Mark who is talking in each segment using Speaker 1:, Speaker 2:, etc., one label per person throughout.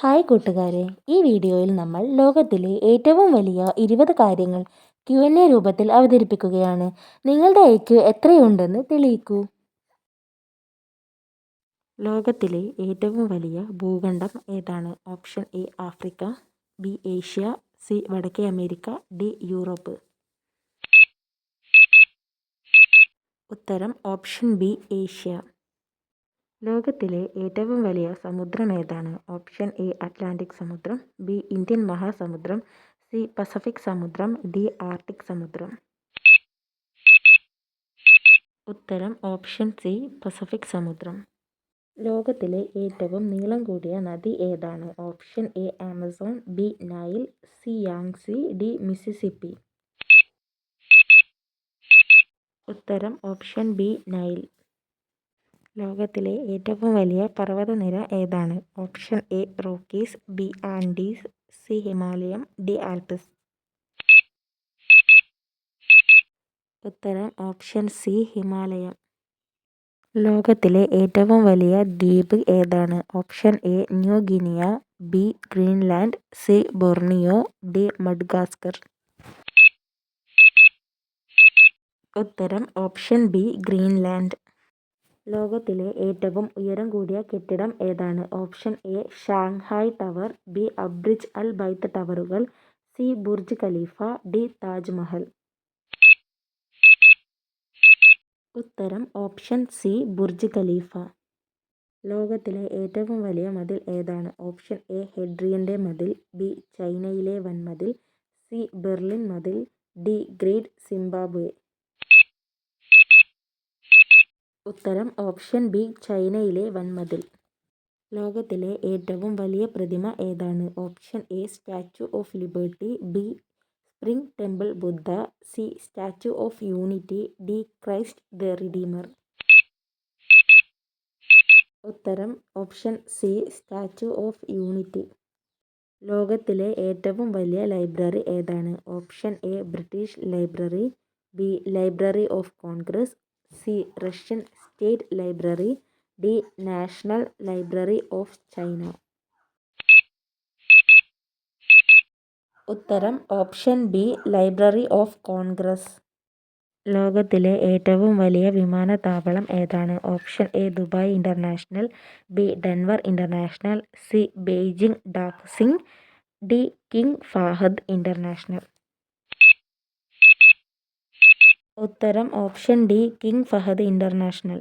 Speaker 1: Hi കൂട്ടുകാരെ. ഈ വീഡിയോയിൽ നമ്മൾ ലോകത്തിലെ ഏറ്റവും വലിയ ഇരുപത് കാര്യങ്ങൾ ക്യു എൻ എ രൂപത്തിൽ അവതരിപ്പിക്കുകയാണ്. നിങ്ങളുടെ ഐക്യു എത്രയുണ്ടെന്ന് തെളിയിക്കൂ. ലോകത്തിലെ ഏറ്റവും വലിയ ഭൂഖണ്ഡം ഏതാണ്? Option A Africa B Asia C വടക്കേ അമേരിക്ക ഡി യൂറോപ്പ്. ഉത്തരം ഓപ്ഷൻ ബി ഏഷ്യ. ലോകത്തിലെ ഏറ്റവും വലിയ സമുദ്രം ഏതാണ്? ഓപ്ഷൻ എ അറ്റ്ലാന്റിക് സമുദ്രം ബി ഇന്ത്യൻ മഹാസമുദ്രം സി പസഫിക് സമുദ്രം ഡി ആർട്ടിക് സമുദ്രം. ഉത്തരം ഓപ്ഷൻ സി പസഫിക് സമുദ്രം. ലോകത്തിലെ ഏറ്റവും നീളം കൂടിയ നദി ഏതാണ്? Option A Amazon B Nile C Yangtze D Mississippi ഉത്തരം ഓപ്ഷൻ ബി നൈൽ. ലോകത്തിലെ ഏറ്റവും വലിയ പർവതനിര ഏതാണ്? Option A Rockies B Andes C Himalayam D Alps. ഉത്തരം ഓപ്ഷൻ സി ഹിമാലയം. ലോകത്തിലെ ഏറ്റവും വലിയ ദ്വീപ് ഏതാണ്? Option A New Guinea B Greenland C Borneo D Madagascar. ഉത്തരം ഓപ്ഷൻ ബി ഗ്രീൻലാൻഡ്. ലോകത്തിലെ ഏറ്റവും ഉയരം കൂടിയ കെട്ടിടം ഏതാണ്? Option A Shanghai tower B Abraj Al Bait ടവറുകൾ C Burj Khalifa D Taj Mahal ഉത്തരം ഓപ്ഷൻ സി ബുർജ് ഖലീഫ. ലോകത്തിലെ ഏറ്റവും വലിയ മതിൽ ഏതാണ്? ഓപ്ഷൻ എ ഹെഡ്രിയന്റെ മതിൽ ബി ചൈനയിലെ വൻമതിൽ സി ബെർലിൻ മതിൽ ഡി ഗ്രേറ്റ് സിംബാബ്വെ. ഉത്തരം ഓപ്ഷൻ ബി ചൈനയിലെ വൻമതിൽ. ലോകത്തിലെ ഏറ്റവും വലിയ പ്രതിമ ഏതാണ്? Option A statue of liberty B spring temple Buddha C statue of unity D Christ the Redeemer. ഉത്തരം option C statue of unity. ലോകത്തിലെ ഏറ്റവും വലിയ ലൈബ്രറി ഏതാണ്? Option A British library B library of Congress C Russian state library D national library of China ഉത്തരം option B library of Congress ലോകത്തിലെ ഏറ്റവും വലിയ വിമാനത്താവളം ഏതാണ്? Option A Dubai international B Denver international C Beijing Daxing D King Fahad international ഉത്തരം option D King Fahad international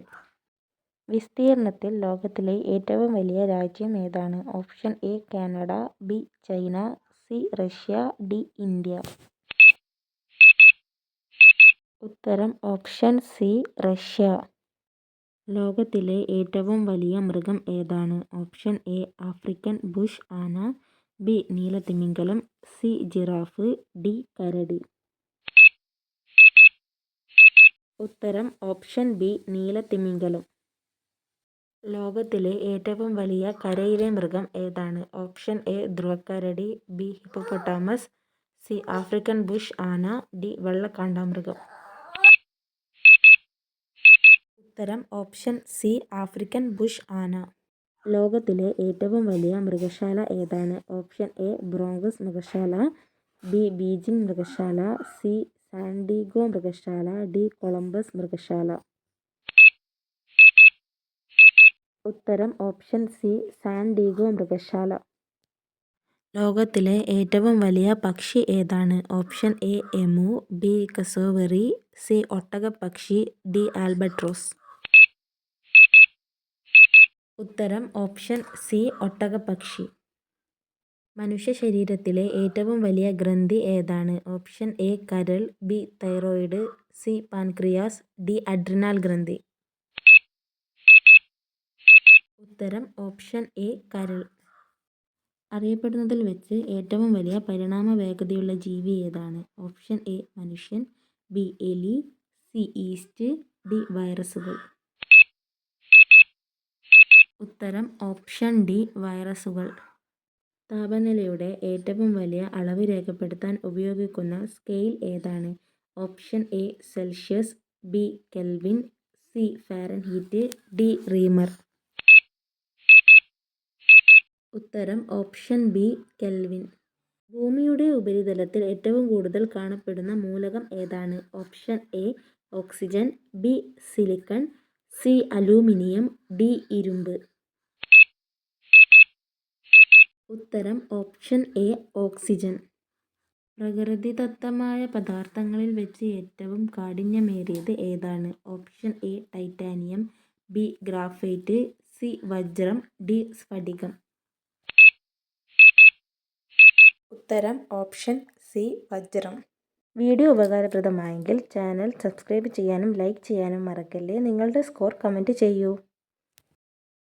Speaker 1: വിസ്തീർണത്തിൽ ലോകത്തിലെ ഏറ്റവും വലിയ രാജ്യം ഏതാണ്? Option A Canada B China C Russia D India. ഉത്തരം ഓപ്ഷൻ സി റഷ്യ. ലോകത്തിലെ ഏറ്റവും വലിയ മൃഗം ഏതാണ്? ഓപ്ഷൻ എ ആഫ്രിക്കൻ ബുഷ് ആന ബി നീലത്തിമിംഗലം സി ജിറാഫ് ഡി കരടി. ഉത്തരം ഓപ്ഷൻ ബി നീലത്തിമിംഗലം ലോകത്തിലെ ഏറ്റവും വലിയ കരയിലെ മൃഗം ഏതാണ്? Option A ധ്രുവക്കരടി B hippopotamus C African bush ആന ഡി വെള്ളക്കാണ്ടാമൃഗം ഉത്തരം ഓപ്ഷൻ സി ആഫ്രിക്കൻ ബുഷ് ആന. ലോകത്തിലെ ഏറ്റവും വലിയ മൃഗശാല ഏതാണ്? ഓപ്ഷൻ എ ബ്രോങ്കസ് മൃഗശാല ബി ബീജിംഗ് മൃഗശാല സി സാൻഡിഗോ മൃഗശാല ഡി കൊളംബസ് മൃഗശാല. ഉത്തരം ഓപ്ഷൻ സി സാൻഡിഗോ മൃഗശാല. ലോകത്തിലെ ഏറ്റവും വലിയ പക്ഷി ഏതാണ്? Option A emu B cassowary C ഒട്ടകപ്പക്ഷി D albatross. ഉത്തരം ഓപ്ഷൻ സി ഒട്ടകപ്പക്ഷി. മനുഷ്യ ശരീരത്തിലെ ഏറ്റവും വലിയ ഗ്രന്ഥി ഏതാണ്? ഓപ്ഷൻ എ കരൾ B thyroid C pancreas D adrenal ഗ്രന്ഥി. ഉത്തരം ഓപ്ഷൻ എ കരൾ. അറിയപ്പെടുന്നതിൽ വെച്ച് ഏറ്റവും വലിയ പരിണാമ വേഗതയുള്ള ജീവി ഏതാണ്? ഓപ്ഷൻ എ മനുഷ്യൻ ബി എലി സി ഈസ്റ്റ് ഡി വൈറസുകൾ. ഉത്തരം ഓപ്ഷൻ ഡി വൈറസുകൾ. താപനിലയുടെ ഏറ്റവും വലിയ അളവ് രേഖപ്പെടുത്താൻ ഉപയോഗിക്കുന്ന സ്കെയിൽ ഏതാണ്? Option A Celsius B Kelvin C Fahrenheit D Reaumur. ഉത്തരം ഓപ്ഷൻ ബി കെൽവിൻ. ഭൂമിയുടെ ഉപരിതലത്തിൽ ഏറ്റവും കൂടുതൽ കാണപ്പെടുന്ന മൂലകം ഏതാണ്? Option A oxygen B silicon C aluminium D ഇരുമ്പ്. ഉത്തരം ഓപ്ഷൻ എ ഓക്സിജൻ. പ്രകൃതിദത്തമായ പദാർത്ഥങ്ങളിൽ വെച്ച് ഏറ്റവും കാഠിന്യമേറിയത് ഏതാണ്? Option A titanium B graphite C വജ്രം ഡി സ്ഫടികം. ഉത്തരം ഓപ്ഷൻ സി വജ്രം. വീഡിയോ ഉപകാരപ്രദമായെങ്കിൽ ചാനൽ സബ്സ്ക്രൈബ് ചെയ്യാനും ലൈക്ക് ചെയ്യാനും മറക്കല്ലേ? നിങ്ങളുടെ സ്കോർ കമന്റ് ചെയ്യൂ.